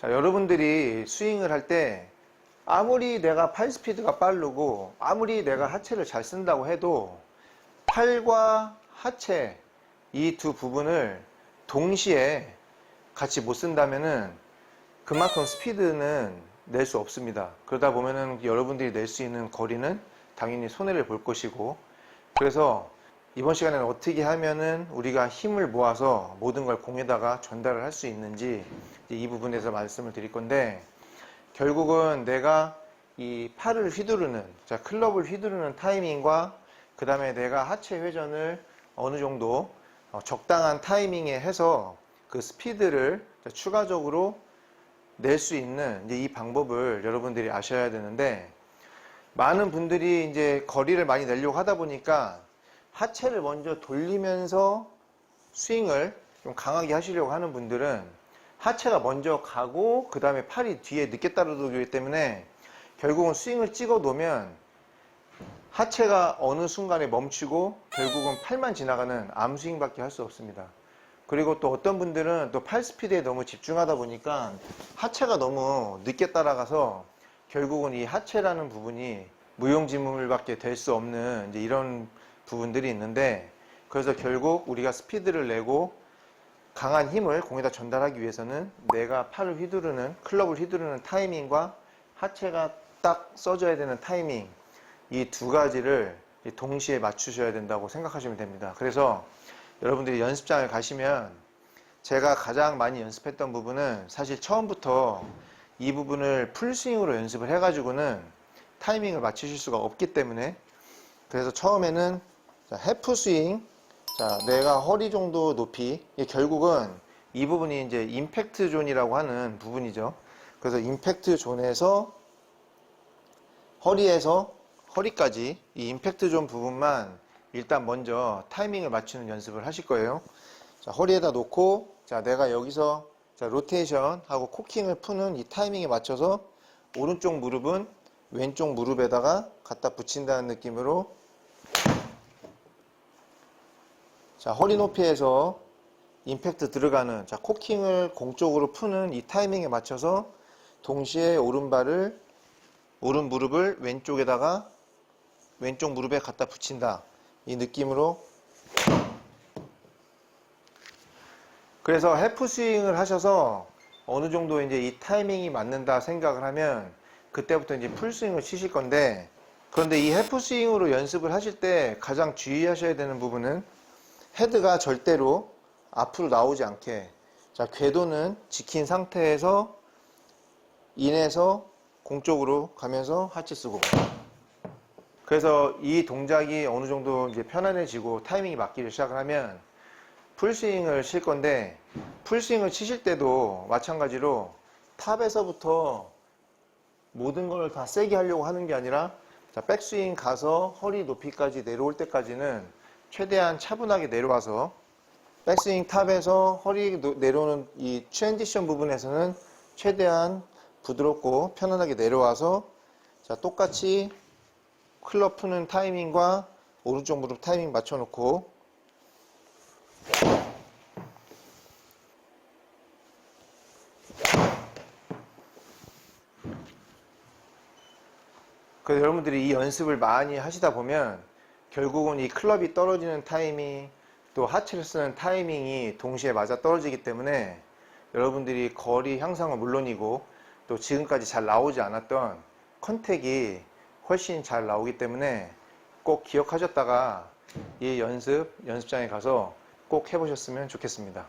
자, 여러분들이 스윙을 할 때 아무리 내가 팔 스피드가 빠르고 아무리 내가 하체를 잘 쓴다고 해도 팔과 하체 이 두 부분을 동시에 같이 못 쓴다면은 그만큼 스피드는 낼 수 없습니다. 그러다 보면은 여러분들이 낼 수 있는 거리는 당연히 손해를 볼 것이고 그래서 이번 시간에는 어떻게 하면은 우리가 힘을 모아서 모든 걸 공에다가 전달을 할 수 있는지 이 부분에서 말씀을 드릴 건데 결국은 내가 이 팔을 휘두르는 자 클럽을 휘두르는 타이밍과 그 다음에 내가 하체 회전을 어느 정도 어, 적당한 타이밍에 해서 그 스피드를 자, 추가적으로 낼 수 있는 이 방법을 여러분들이 아셔야 되는데 많은 분들이 이제 거리를 많이 내려고 하다 보니까 하체를 먼저 돌리면서 스윙을 좀 강하게 하시려고 하는 분들은 하체가 먼저 가고 그 다음에 팔이 뒤에 늦게 따라오기 때문에 결국은 스윙을 찍어 놓으면 하체가 어느 순간에 멈추고 결국은 팔만 지나가는 암스윙밖에 할 수 없습니다. 그리고 또 어떤 분들은 또 팔 스피드에 너무 집중하다 보니까 하체가 너무 늦게 따라가서 결국은 이 하체라는 부분이 무용지물밖에 될 수 없는 이런 부분들이 있는데 그래서 결국 우리가 스피드를 내고 강한 힘을 공에다 전달하기 위해서는 내가 팔을 휘두르는 클럽을 휘두르는 타이밍과 하체가 딱 써줘야 되는 타이밍 이 두 가지를 동시에 맞추셔야 된다고 생각하시면 됩니다. 그래서 여러분들이 연습장을 가시면 제가 가장 많이 연습했던 부분은 사실 처음부터 이 부분을 풀스윙으로 연습을 해가지고는 타이밍을 맞추실 수가 없기 때문에 그래서 처음에는 자, 해프 스윙 자, 내가 허리 정도 높이 이게 결국은 이 부분이 이제 임팩트 존이라고 하는 부분이죠. 그래서 임팩트 존에서 허리에서 허리까지 이 임팩트 존 부분만 일단 먼저 타이밍을 맞추는 연습을 하실 거예요. 자, 허리에다 놓고 자, 내가 여기서 자, 로테이션 하고 코킹을 푸는 이 타이밍에 맞춰서 오른쪽 무릎은 왼쪽 무릎에다가 갖다 붙인다는 느낌으로 자, 허리 높이에서 임팩트 들어가는 자, 코킹을 공쪽으로 푸는 이 타이밍에 맞춰서 동시에 오른발을 오른 무릎을 왼쪽에다가 왼쪽 무릎에 갖다 붙인다. 이 느낌으로 그래서 해프 스윙을 하셔서 어느 정도 이제 이 타이밍이 맞는다 생각을 하면 그때부터 이제 풀 스윙을 치실 건데 그런데 이 해프 스윙으로 연습을 하실 때 가장 주의하셔야 되는 부분은 헤드가 절대로 앞으로 나오지 않게 자 궤도는 지킨 상태에서 인에서 공 쪽으로 가면서 하체 쓰고. 그래서 이 동작이 어느 정도 이제 편안해지고 타이밍이 맞기를 시작을 하면 풀스윙을 칠 건데 풀스윙을 치실 때도 마찬가지로 탑에서부터 모든 걸 다 세게 하려고 하는 게 아니라 자, 백스윙 가서 허리 높이까지 내려올 때까지는 최대한 차분하게 내려와서 백스윙 탑에서 허리 노- 내려오는 이 트랜지션 부분에서는 최대한 부드럽고 편안하게 내려와서 자, 똑같이 클럽 푸는 타이밍과 오른쪽 무릎 타이밍 맞춰놓고 그래서 여러분들이 이 연습을 많이 하시다 보면 결국은 이 클럽이 떨어지는 타이밍 또 하체를 쓰는 타이밍이 동시에 맞아 떨어지기 때문에 여러분들이 거리 향상은 물론이고 또 지금까지 잘 나오지 않았던 컨택이 훨씬 잘 나오기 때문에 꼭 기억하셨다가 이 연습, 연습장에 가서 꼭 해보셨으면 좋겠습니다.